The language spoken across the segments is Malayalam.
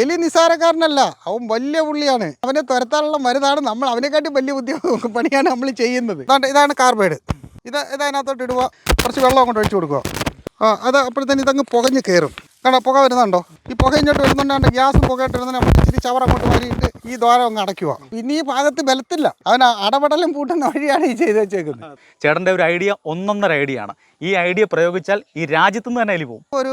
എലി നിസാരക്കാരനല്ല അവൻ വലിയ പുള്ളിയാണ്. അവനെ തുരത്താനുള്ള മരുന്നാണ് നമ്മൾ അവനെക്കാട്ടി വലിയ ബുദ്ധി പണിയാണ് നമ്മൾ ചെയ്യുന്നത്. ഇതാണ് കാർബൈഡ്. ഇത് ഇത് അതിനകത്തോട്ട് ഇടുക. കുറച്ച് വെള്ളം അങ്ങോട്ട് ഒഴിച്ചു കൊടുക്കുക. ആ അത് അപ്പോഴത്തേന് ഇതങ്ങ് പുകഞ്ഞ് കയറും. കണ്ടോ പുക വരുന്നുണ്ടോ? ഈ പുക ഇങ്ങോട്ട് വരുന്നുണ്ടാണ്ട് ഗ്യാസ് പുകയിട്ട് വരുന്ന നമ്മൾ ഇച്ചിരി ചവർ അങ്ങോട്ട് മാറിയിട്ട് ഈ ദ്വാരം അങ്ങ് അടയ്ക്കുക. പിന്നെ ഈ ഭാഗത്ത് ബലത്തില്ല. അവൻ അടപടലും പൂട്ടുന്ന വഴിയാണ് ഈ ചെയ്ത് വെച്ചേക്കുന്നത്. ചേട്ടന്റെ ഒരു ഐഡിയ ഒന്നൊന്നര ഐഡിയ ആണ് ഈ ഐഡിയ പ്രയോഗിച്ചാൽ ഈ രാജ്യത്തുനിന്ന് തന്നെ എലി പോകും. ഒരു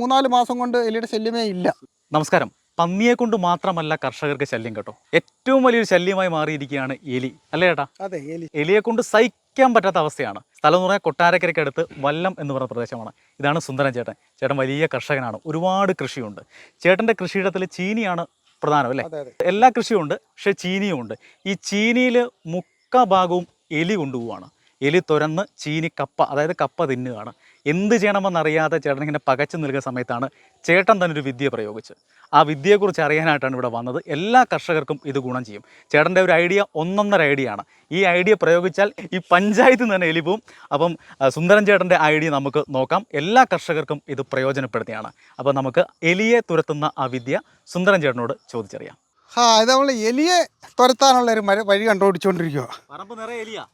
മൂന്നാൽ മാസം കൊണ്ട് എലിയുടെ ശല്യമേ ഇല്ല. നമസ്കാരം. പന്നിയെ കൊണ്ട് മാത്രമല്ല കർഷകർക്ക് ശല്യം കേട്ടോ. ഏറ്റവും വലിയൊരു ശല്യമായി മാറിയിരിക്കുകയാണ് എലി. അല്ലേ ചേട്ടാ അതെ എലി. എലിയെ കൊണ്ട് സഹിക്കാൻ പറ്റാത്ത അവസ്ഥയാണ്. സ്ഥലം എന്ന് പറഞ്ഞാൽ കൊട്ടാരക്കരയ്ക്ക് അടുത്ത് വല്ലം എന്ന് പറയുന്ന പ്രദേശമാണ്. ഇതാണ് സുന്ദരൻ ചേട്ടൻ. ചേട്ടൻ വലിയ കർഷകനാണ്. ഒരുപാട് കൃഷിയുണ്ട്. ചേട്ടന്റെ കൃഷിയിടത്തിൽ ചീനിയാണ് പ്രധാനം അല്ലേ? എല്ലാ കൃഷിയും ഉണ്ട് പക്ഷേ ചീനിയും ഉണ്ട്. ഈ ചീനിയിൽ മുക്ക ഭാഗവും എലി കൊണ്ടുപോവാണ് എലി തുരന്ന് ചീനി കപ്പ അതായത് കപ്പ തിന്നുകയാണ്. എന്ത് ചെയ്യണമെന്നറിയാതെ ചേട്ടൻ ഇങ്ങനെ പകച്ചു നിൽക്കുന്ന സമയത്താണ് ചേട്ടൻ തന്നെ ഒരു വിദ്യ പ്രയോഗിച്ച് ആ വിദ്യയെക്കുറിച്ച് അറിയാനായിട്ടാണ് ഇവിടെ വന്നത്. എല്ലാ കർഷകർക്കും ഇത് ഗുണം ചെയ്യും. ചേട്ടന്റെ ഒരു ഐഡിയ ഒന്നൊന്നര ഐഡിയ ആണ് ഈ ഐഡിയ പ്രയോഗിച്ചാൽ ഈ പഞ്ചായത്തിൽ നിന്ന് തന്നെ എലിപ്പും. അപ്പം സുന്ദരൻ ചേട്ടന്റെ ഐഡിയ നമുക്ക് നോക്കാം. എല്ലാ കർഷകർക്കും ഇത് പ്രയോജനപ്പെടുത്തിയാണ്. അപ്പോൾ നമുക്ക് എലിയെ തുരത്തുന്ന ആ വിദ്യ സുന്ദരൻ ചേട്ടനോട് ചോദിച്ചറിയാം. ആ ഇത് നമ്മൾ എലിയെ തുരത്താനുള്ള ഒരു വഴി കണ്ടുപിടിച്ചുകൊണ്ടിരിക്കുക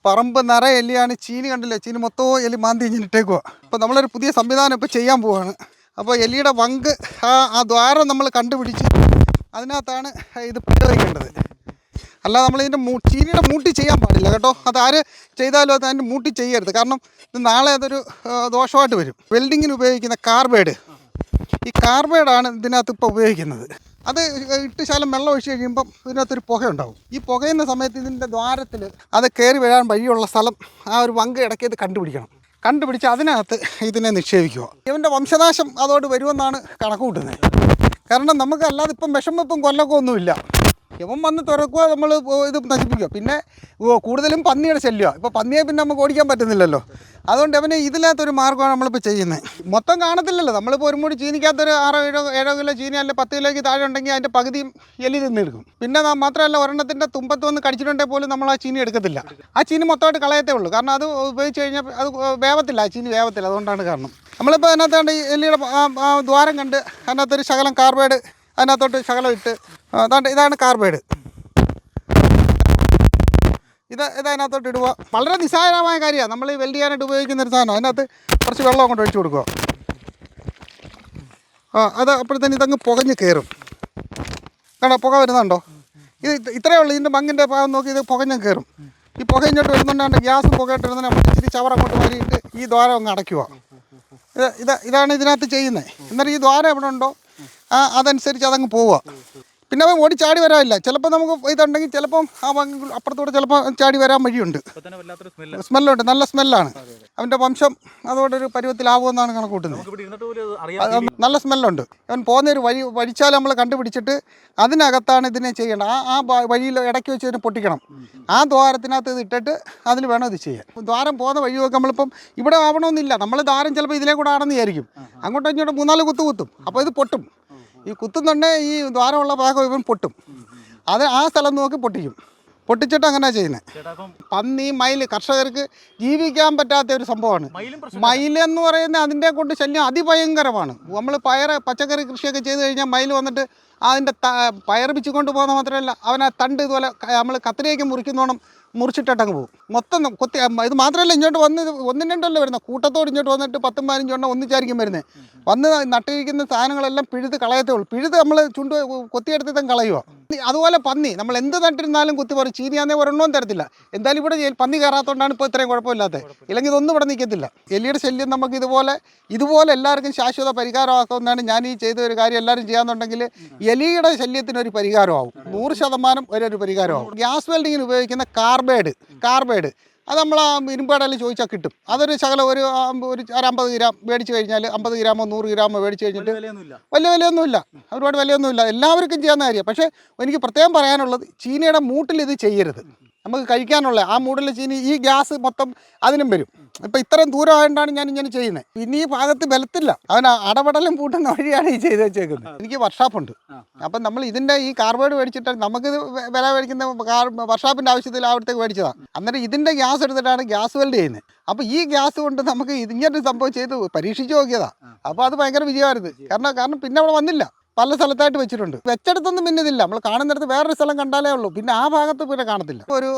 പറമ്പ് നിറയെ എലിയാണ്. ചീനി കണ്ടില്ലേ? ചീനി മൊത്തവും എലി മാന്തി ഇഞ്ഞിട്ടേക്കുക അപ്പോൾ നമ്മളൊരു പുതിയ സംവിധാനം ഇപ്പോൾ ചെയ്യാൻ പോവാണ്. അപ്പോൾ എലിയുടെ വങ്ക് ആ ആ ദ്വാരം നമ്മൾ കണ്ടുപിടിച്ച് അതിനകത്താണ് ഇത് പ്രയോഗിക്കേണ്ടത്. അല്ല നമ്മളിതിന്റെ മൂ ചീനിയുടെ മൂട്ടി ചെയ്യാൻ പാടില്ല കേട്ടോ. അത് ആര് ചെയ്താലും അത് അതിന്റെ മൂട്ടി ചെയ്യരുത്. കാരണം ഇത് നാളെ അതൊരു ദോഷമായിട്ട് വരും. വെൽഡിങ്ങിന് ഉപയോഗിക്കുന്ന കാർബേഡ്. ഈ കാർബേഡാണ് ഇതിനകത്ത് ഇപ്പോൾ ഉപയോഗിക്കുന്നത്. അത് ഇട്ട് ശകലം വെള്ളം ഒഴിച്ച് കഴിയുമ്പം ഇതിനകത്തൊരു പുകയുണ്ടാവും. ഈ പുകയുന്ന സമയത്ത് ഇതിന്റെ ദ്വാരത്തിൽ അത് കയറി വരാൻ വഴിയുള്ള സ്ഥലം ആ ഒരു വങ്ക് ഇടയ്ക്ക് ഇത് കണ്ടുപിടിക്കണം. കണ്ടുപിടിച്ച് അതിനകത്ത് ഇതിനെ നിക്ഷേപിക്കുക. ഇവന്റെ വംശനാശം അതോട് വരുമെന്നാണ് കണക്ക് കൂട്ടുന്നത് കാരണം നമുക്ക് അല്ലാതെ ഇപ്പം വിഷമപ്പം വെപ്പും കൊല്ലൊക്കെ ഒന്നുമില്ല. ഇവൻ വന്ന് തുറക്കുക നമ്മൾ ഇത് നശിപ്പിക്കുക പിന്നെ കൂടുതലും പന്നിയുടെ ശല്യമാണ് ഇപ്പോൾ പന്നിയെ പിന്നെ നമുക്ക് ഓടിക്കാൻ പറ്റുന്നില്ലല്ലോ. അതുകൊണ്ട് അവന് ഇതില്ലാത്തൊരു മാർഗമാണ് നമ്മളിപ്പോൾ ചെയ്യുന്നത് മൊത്തം കാണത്തില്ലല്ലോ. നമ്മളിപ്പോൾ ഒരു മുടി ചീനിക്കാത്തൊരു ആറോ ഏഴോ ഏഴോ കിലോ ചീനി അല്ലെങ്കിൽ പത്ത് കിലോയ്ക്ക് താഴെ ഉണ്ടെങ്കിൽ അതിന്റെ പകുതിയും എലി തിന്നെടുക്കും പിന്നെ മാത്രമല്ല ഒരെണ്ണത്തിന്റെ തുമ്പത്ത് വന്ന് കടിച്ചിട്ടുണ്ടെങ്കിൽ പോലും നമ്മൾ ആ ചീനി എടുക്കത്തില്ല. ആ ചീനി മൊത്തമായിട്ട് കളയത്തേ ഉള്ളൂ. കാരണം അത് ഉപയോഗിച്ച് കഴിഞ്ഞാൽ അത് വേവത്തില്ല. ആ ചീനി വേവത്തില്ല. അതുകൊണ്ടാണ് കാരണം. നമ്മളിപ്പോൾ അതിനകത്താണ്ട് ആ ദ്വാരം കണ്ട് അതിനകത്തൊരു ശകലം കാർബൈഡ് അതിനകത്തോട്ട് ശകലം ഇട്ട് അതാണ്ട് ഇതാണ് കാർബൈഡ്. ഇത് ഇത് അതിനകത്തോട്ട് ഇടുക. വളരെ നിസ്സാരമായ കാര്യമാണ്. നമ്മൾ ഈ വെൽഡ് ചെയ്യാനായിട്ട് ഉപയോഗിക്കുന്ന ഒരു സാധനം. അതിനകത്ത് കുറച്ച് വെള്ളം അങ്ങോട്ട് ഒഴിച്ചു കൊടുക്കുക. ആ അത് അപ്പോഴത്തേന് ഇതങ്ങ് പുകഞ്ഞ് കയറും. കണ്ടോ പുക വരുന്നുണ്ടോ? ഇത് ഇത് ഇത്രയേ ഉള്ളൂ. ഇതിന്റെ മങ്ങിന്റെ ഭാഗം നോക്കി ഇത് പുകഞ്ഞ് കയറും. ഈ പുക ഇങ്ങോട്ട് വരുന്നുണ്ടാണ്ട് ഗ്യാസ് പുകയിട്ട് വരുന്ന നമ്മൾ ഇച്ചിരി ചവർ അങ്ങോട്ട് മാറിയിട്ട് ഈ ദ്വാരം അങ്ങ് അടയ്ക്കുക. ഇത് ഇത് ഇതാണ് ഇതിനകത്ത് ചെയ്യുന്നത്. എന്നിട്ട് ഈ ദ്വാരം എവിടെ ഉണ്ടോ? അതനുസരിച്ച് അതങ്ങ് പോവുക. പിന്നെ അവൻ ഓടി ചാടി വരാനില്ല ചിലപ്പോൾ നമുക്ക് ഇതുണ്ടെങ്കിൽ ചിലപ്പം ആ വങ്ങ- അപ്പുറത്തൂടെ ചിലപ്പോൾ ചാടി വരാൻ വഴിയുണ്ട്. സ്മെല്ലുണ്ട് നല്ല സ്മെല്ലാണ്. അവന്റെ വംശം അതോടൊരു പരുവത്തിലാവുമെന്നാണ് കണക്ക് കൂട്ടുന്നത് നമുക്ക് ഇവിടെ ഇരുന്നിട്ട് പോലും അത് അത് നല്ല സ്മെല്ലുണ്ട്. അവൻ പോകുന്ന ഒരു വഴി വഴിച്ചാൽ നമ്മൾ കണ്ടുപിടിച്ചിട്ട് അതിനകത്താണ് ഇതിനെ ചെയ്യേണ്ടത്. ആ ആ വഴിയിൽ ഇടയ്ക്ക് വെച്ച് ഇതിനെ പൊട്ടിക്കണം. ആ ദ്വാരത്തിനകത്ത് ഇത് ഇട്ടിട്ട് അതിൽ വേണം ഇത് ചെയ്യാൻ. ദ്വാരം പോകുന്ന വഴിയൊക്കെ നമ്മളിപ്പം ഇവിടെ ആവണമെന്നില്ല. നമ്മൾ ദ്വാരം ചിലപ്പോൾ ഇതിലേ കൂടെ ആണെന്ന് വിചാരിക്കും. അങ്ങോട്ടും ഇങ്ങോട്ടും മൂന്നാൽ കുത്തു കുത്തും. അപ്പോൾ ഇത് പൊട്ടും. ഈ കുത്തുന്നുണ്ടെ ഈ ദ്വാരമുള്ള ഭാഗം ഇവൻ പൊട്ടും. അത് ആ സ്ഥലം നോക്കി പൊട്ടിക്കും. പൊട്ടിച്ചിട്ട് അങ്ങനെ ചെയ്യുന്നത് പന്നി മയിൽ കർഷകർക്ക് ജീവിക്കാൻ പറ്റാത്ത ഒരു സംഭവമാണ്. മയിലെന്ന് മയിൽ എന്ന് പറയുന്നത് അതിന്റെ കൊണ്ട് ശല്യം അതിഭയങ്കരമാണ്. നമ്മൾ പയർ പച്ചക്കറി കൃഷിയൊക്കെ ചെയ്ത് കഴിഞ്ഞാൽ മയിൽ വന്നിട്ട് അതിന്റെ ത പയർ പിച്ചുകൊണ്ട് പോകുന്ന മാത്രമല്ല അവൻ ആ തണ്ട് ഇതുപോലെ നമ്മൾ കത്തിരിയൊക്കെ മുറിക്കുന്നോണം മുറിച്ചിട്ടങ്ങ് പോകും. മൊത്തം കൊത്തി ഇത് മാത്രമല്ല ഇങ്ങോട്ട് വന്ന് ഒന്നും രണ്ടല്ല വരുന്നത്. കൂട്ടത്തോട് ഇങ്ങോട്ട് വന്നിട്ട് പത്തും പതിനഞ്ചും എണ്ണം ഒന്നിച്ചായിരിക്കും വരുന്നത്. വന്ന് നട്ടിരിക്കുന്ന സാധനങ്ങളെല്ലാം പിഴുത് കളയത്തേ ഉള്ളൂ. പിഴുത് നമ്മൾ ചുണ്ട് കൊത്തിയെടുത്ത് കളയുക അതുപോലെ പന്നി. നമ്മൾ എന്ത് നട്ടിരുന്നാലും കുത്തി പറയും ചീനിയാന്നേ ഒരെണ്ണവും തരത്തില്ല. എന്തായാലും ഇവിടെ പന്നി കയറാത്തതുകൊണ്ടാണ് ഇപ്പോൾ ഇത്രയും കുഴപ്പമില്ലാത്തത്. ഇല്ലെങ്കിൽ ഇതൊന്നും ഇവിടെ നിൽക്കത്തില്ല എലിയുടെ ശല്യം നമുക്ക് ഇതുപോലെ ഇതുപോലെ എല്ലാവർക്കും ശാശ്വത പരിഹാരമാക്കുമെന്നാണ് ഞാൻ ഈ ചെയ്ത ഒരു കാര്യം എല്ലാവരും ചെയ്യാന്നുണ്ടെങ്കിൽ എലിയുടെ ശല്യത്തിന് ഒരു പരിഹാരമാവും. നൂറ് ശതമാനം ഒരു ഒരു പരിഹാരമാവും. ഗ്യാസ് വെൽഡിങ്ങിന് ഉപയോഗിക്കുന്ന കാർബേഡ് കാർബൈഡ്. അത് നമ്മൾ ആ ഇരുമ്പടയിൽ ചോദിച്ചാൽ കിട്ടും. അതൊരു ശകലം ഒരു ഒരു അമ്പത് ഗ്രാം മേടിച്ച് കഴിഞ്ഞാൽ അമ്പത് ഗ്രാമോ നൂറ് ഗ്രാമോ മേടിച്ച് കഴിഞ്ഞിട്ട് വലിയ വിലയൊന്നുമില്ല. ഒരുപാട് വിലയൊന്നുമില്ല. എല്ലാവർക്കും ചെയ്യാവുന്ന കാര്യമാണ്. പക്ഷേ എനിക്ക് പ്രത്യേകം പറയാനുള്ളത് ചീനയുടെ മൂട്ടിൽ ഇത് ചെയ്യരുത്. നമുക്ക് കഴിക്കാനുള്ള ആ മൂട്ടിലെ ചീനി ഈ ഗ്യാസ് മൊത്തം അതിനും വരും. ഇപ്പം ഇത്രയും ദൂരം ആയതുകൊണ്ടാണ് ഞാൻ ഇങ്ങനെ ചെയ്യുന്നത് പിന്നെ ഈ ഭാഗത്ത് ബലത്തില്ല. അവൻ അടപടലും പൂട്ടുന്ന വഴിയാണ് ഈ ചെയ്ത് വെച്ചേക്കുന്നത്. എനിക്ക് വർഷാപ്പുണ്ട്. അപ്പം നമ്മൾ ഇതിന്റെ ഈ കാർബോർഡ് മേടിച്ചിട്ട് നമുക്ക് വില മേടിക്കുന്ന വർഷാപ്പിന്റെ ആവശ്യത്തിൽ അവിടത്തേക്ക് മേടിച്ചതാണ് അന്നേരം ഇതിന്റെ ഗ്യാസ് എടുത്തിട്ടാണ് ഗ്യാസ് വെൽഡ് ചെയ്യുന്നത് അപ്പോൾ ഈ ഗ്യാസ് കൊണ്ട് നമുക്ക് ഇങ്ങനൊരു സംഭവം ചെയ്ത് പരീക്ഷിച്ച് നോക്കിയതാണ് അപ്പോൾ അത് ഭയങ്കര വിജയമായിരുന്നു. കാരണം കാരണം പിന്നെ അവിടെ വന്നില്ല. പല സ്ഥലത്തായിട്ട് വെച്ചിട്ടുണ്ട്. വെച്ചെടുത്തൊന്നും പിന്നെ ഇതില്ല നമ്മൾ കാണുന്നിടത്ത് വേറൊരു സ്ഥലം കണ്ടാലേ ഉള്ളൂ. പിന്നെ ആ ഭാഗത്ത് പിന്നെ കാണത്തില്ല. ഒരു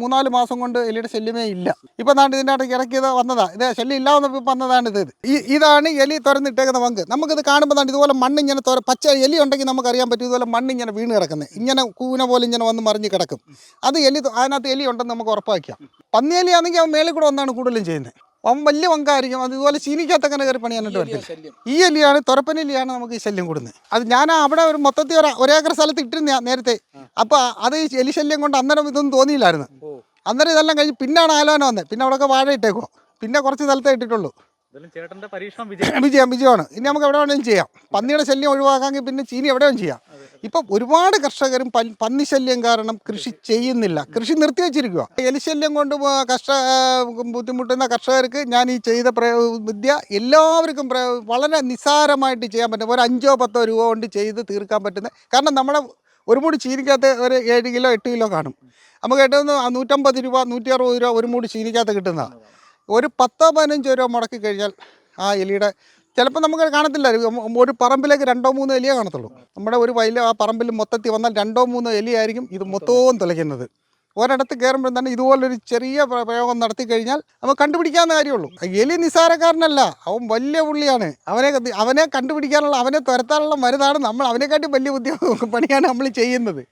മൂന്നാൽ മാസം കൊണ്ട് എലിയുടെ ശല്യമേ ഇല്ല. ഇപ്പം നാണ്ട് ഇതിന്റെ ഇടയ്ക്ക് ഇറക്കിയത് വന്നതാ. ഇത് ശല്യം ഇല്ല വന്നപ്പോൾ വന്നതാണ് ഇത്. ഈ ഇതാണ് എലി തുറന്നിട്ടേക്കുന്ന പങ്ക്. നമുക്കിത് കാണുമ്പോൾ ദാണ്ട് ഇതുപോലെ മണ്ണ് ഇങ്ങനെ തുറ പച്ച എലി ഉണ്ടെങ്കിൽ നമുക്ക് അറിയാൻ പറ്റും ഇതുപോലെ മണ്ണ് ഇങ്ങനെ വീണ് കിടക്കുന്നത് ഇങ്ങനെ കൂന പോലെ ഇങ്ങനെ വന്ന് മറിഞ്ഞ് കിടക്കും. അത് എലി അതിനകത്ത് എലി ഉണ്ടെന്ന് നമുക്ക് ഉറപ്പാക്കാം. പന്നിയെലി ആണെങ്കിൽ അവൻ മേളിൽ കൂടെ വന്നാണ് കൂടുതലും ചെയ്യുന്നത്. അവൻ വലിയ പങ്കായിരിക്കും. അത് ഇതുപോലെ ചീനിക്കകത്ത് അങ്ങനെ കയറി പണിയാനായിട്ട് പറ്റില്ല. ഈ എലിയാണ് തുറപ്പനെലിയാണ് നമുക്ക് ഈ ശല്യം കൂടുന്നത്. അത് ഞാൻ അവിടെ ഒരു മൊത്തത്തിൽ ഒരു ഒരേക്കർ സ്ഥലത്ത് ഇട്ടിരുന്ന നേരത്തെ. അപ്പോൾ അത് ഈ എലി ശല്യം കൊണ്ട് അന്നേരം ഇതൊന്നും തോന്നിയില്ലായിരുന്നു. അന്നേരം ഇതെല്ലാം കഴിഞ്ഞ് പിന്നാണ് ആലോചന വന്നത്. പിന്നെ അവിടെയൊക്കെ വാഴ ഇട്ടേക്കോ പിന്നെ കുറച്ച് സ്ഥലത്തേ ഇട്ടിട്ടുള്ളൂ. വിജയം. വിജയം വിജയമാണ്. ഇനി നമുക്ക് എവിടെ വേണമെങ്കിലും ചെയ്യാം. പന്നിയുടെ ശല്യം ഒഴിവാക്കാമെങ്കിൽ പിന്നെ ചീനി എവിടെ വേണം ചെയ്യാം. ഇപ്പം ഒരുപാട് കർഷകരും പൻ- പന്നി ശല്യം കാരണം കൃഷി ചെയ്യുന്നില്ല. കൃഷി നിർത്തി വെച്ചിരിക്കുക എലിശല്യം കൊണ്ട് കർഷ ബുദ്ധിമുട്ടുന്ന കർഷകർക്ക് ഞാൻ ഈ ചെയ്ത വിദ്യ എല്ലാവർക്കും വളരെ നിസ്സാരമായിട്ട് ചെയ്യാൻ പറ്റും. ഒരു അഞ്ചോ പത്തോ രൂപ കൊണ്ട് ചെയ്ത് തീർക്കാൻ പറ്റുന്ന കാരണം നമ്മുടെ ഒരു മൂടി ചീനിക്കകത്ത് ഒരു ഏഴ് കിലോ എട്ട് കിലോ കാണും. നമുക്ക് കിട്ടുന്ന നൂറ്റമ്പത് രൂപ നൂറ്റി അറുപത് രൂപ ഒരു മൂടി ചീനിക്കകത്ത് കിട്ടുന്നതാണ് ഒരു പത്തോ പതിനഞ്ചോ രൂപ മുടക്കി കഴിഞ്ഞാൽ ആ എലിയുടെ ചിലപ്പോൾ നമുക്ക് കാണത്തില്ല. ഒരു- പറമ്പിലേക്ക് രണ്ടോ മൂന്നോ എലിയേ കാണത്തുള്ളൂ. നമ്മുടെ ഒരു വയലിൽ ആ പറമ്പിൽ മൊത്തത്തിൽ വന്നാൽ രണ്ടോ മൂന്നോ എലിയായിരിക്കും ഇത് മൊത്തവും തുലയ്ക്കുന്നത് ഒരിടത്ത് കയറുമ്പോൾ തന്നെ ഇതുപോലൊരു ചെറിയ പ്ര- പ്രയോഗം നടത്തി കഴിഞ്ഞാൽ നമുക്ക് കണ്ടുപിടിക്കാവുന്ന കാര്യമുള്ളൂ. എലി നിസ്സാരക്കാരനല്ല അവൻ വലിയ പുള്ളിയാണ്. അവനെ അവനെ കണ്ടുപിടിക്കാനുള്ള അവനെ തുരത്താനുള്ള മരുന്നാണ് നമ്മൾ. അവനെക്കാട്ടി വലിയ ബുദ്ധി പണിയാണ് നമ്മൾ ചെയ്യുന്നത്.